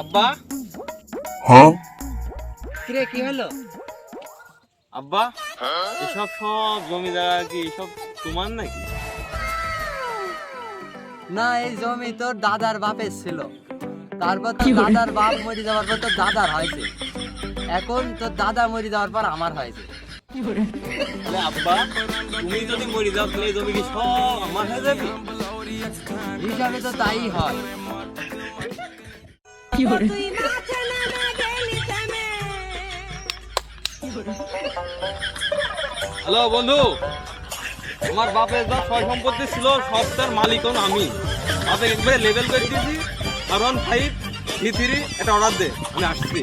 আব্বা? কিরে কি হলো? আব্বা? এসব সব জমি জায়গা কি এসব তোমার নাকি? না এই জমি তোর দাদার বাপের ছিল। তারপর তোর দাদার বাপ মরে যাওয়ার পর তোর দাদার হয়েছে। এখন তোর দাদা মরে যাওয়ার পর আমার হয়েছে। তাহলে আব্বা তুমি যদি মরে যাও তাহলে এই জমি কি সব আমার হয়ে যাবে? হিসাবে তো তাই হয়। থেমে হ্যালো বন্ধু আমার বাপের যা সয় সম্পত্তি ছিল, সব তার মালিকন আমি। বাপের একবারে লেভেল করে দিয়েছি আর ওয়ান ফাইভ থ্রি থ্রি এটা অর্ডার দে, আমি আসছি।